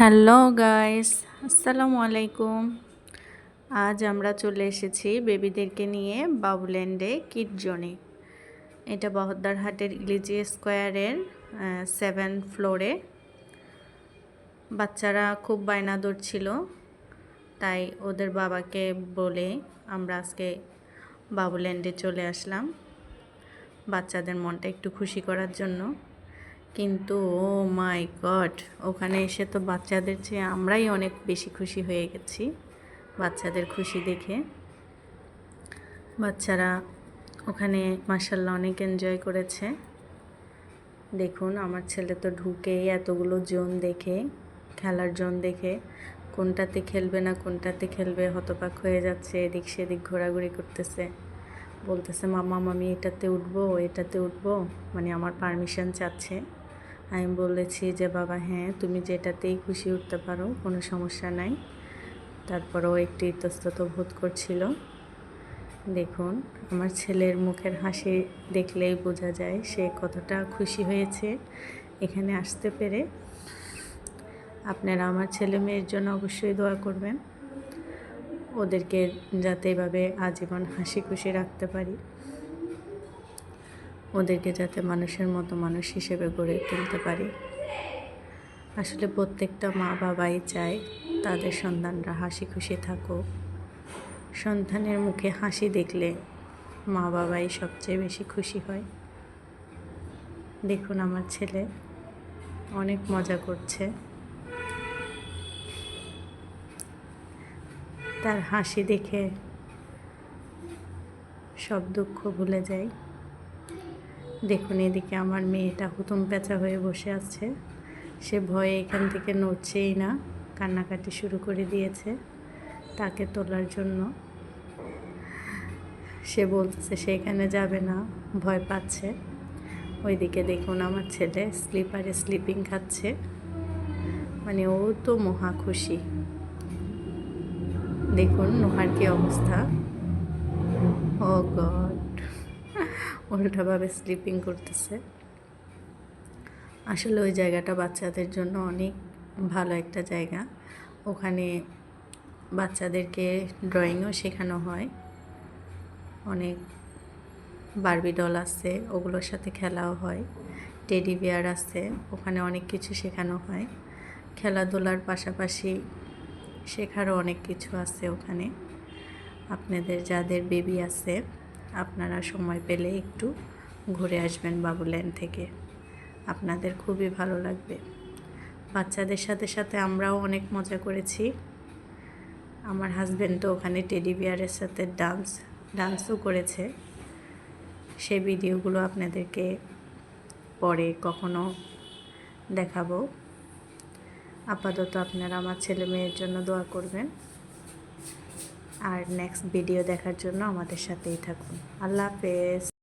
Hello guys, আসসালামু আলাইকুম। আজ আমরা চলে এসেছি বেবিদেরকে নিয়ে বাবুল্যান্ডে কিড জোনে। এটা বহদ্দার হাটের ইলিজি স্কোয়ারের সেভেন ফ্লোরে বাচ্চারা খুব বায়না ছিল, তাই ওদের বাবাকে বলে আমরা আজকে বাবুল্যান্ডে চলে আসলাম। বাচ্চাদের মনটা একটু খুশি করার জন্য। কিন্তু ও মাই গড ওখানে এসে তো বাচ্চাদের চেয়ে আমরাই অনেক বেশি খুশি হয়ে গেছি, বাচ্চাদের খুশি দেখে। বাচ্চারা ওখানে মার্শাল্লাহ অনেক এনজয় করেছে। দেখুন, আমার ছেলে তো ঢুকেই এতগুলো জোন দেখে, খেলার জোন দেখে। কোনটাতে খেলবে না, কোনটাতে খেলবে হতপাক হয়ে যাচ্ছে, এদিক সেদিক ঘোরাঘুরি করতেছে। বলতেছে, মামা, মামি, এটাতে উঠবো এটাতে উঠবো? মানে আমার পারমিশন চাচ্ছে। আমি বলেছি যে, বাবা হ্যাঁ তুমি যেটাতেই খুশি উঠতে পারো, কোনো সমস্যা নাই। তারপরেও একটু ইতস্তত বোধ করছিল। দেখুন, আমার ছেলের মুখের হাসি দেখলেই বোঝা যায় সে কতটা খুশি হয়েছে এখানে আসতে পেরে। আপনারা আমার ছেলে মেয়ের জন্য অবশ্যই দোয়া করবেন। ওদেরকে যাতে এভাবে আজীবন হাসি খুশি রাখতে পারি। ওদেরকে যাতে মানুষের মতো মানুষ হিসেবে গড়ে তুলতে পারি। আসলে প্রত্যেকটা মা বাবাই চায় তাদের সন্তানরা হাসি খুশি থাকুক। সন্তানের মুখে হাসি দেখলে মা বাবাই সবচেয়ে বেশি খুশি হয়। দেখুন আমার ছেলে অনেক মজা করছে। তার হাসি দেখে সব দুঃখ ভুলে যায়। দেখুন, এদিকে আমার মেয়েটা হুতুম পেঁচা হয়ে বসে আছে। সে ভয়ে এখান থেকে নড়ছেই না, কান্নাকাটি শুরু করে দিয়েছে তাকে তোলার জন্য। সে বলছে, সে এখানে যাবে না, ভয় পাচ্ছে। ওইদিকে দেখুন, আমার ছেলে স্লিপারে স্লিপিং খাচ্ছে। মানে ও তো মহা খুশি। দেখুন, নোহার কি অবস্থা। ও গড। উল্টাভাবে স্লিপিং করতেছে। আসলে ওই জায়গাটা বাচ্চাদের জন্য অনেক ভালো একটা জায়গা। ওখানে বাচ্চাদেরকে ড্রয়িংও শেখানো হয়। অনেক বারবি ডল আছে, ওগুলোর সাথে খেলাও হয়। টেডি বিয়ার আছে, ওখানে অনেক কিছু শেখানো হয়। খেলাধুলার পাশাপাশি শেখারও অনেক কিছু আছে ওখানে। আপনাদের যাদের বেবি আছে আপনারা সময় পেলে একটু ঘুরে আসবেন বাবুল্যান্ড থেকে। আপনাদের খুবই ভালো লাগবে। বাচ্চাদের সাথে সাথে আমরাও অনেক মজা করেছি। আমার হাজব্যান্ড তো ওখানে টেডি বিয়ারের সাথে ডান্স ডান্সও করেছে। সেই ভিডিওগুলো আপনাদেরকে পরে কখনো দেখাবো। আপাতত আপনারা আমার ছেলে মেয়ের জন্য দোয়া করবেন। আর নেক্সট ভিডিও দেখার জন্য আমাদের সাথেই থাকুন। আল্লাহ হাফেজ।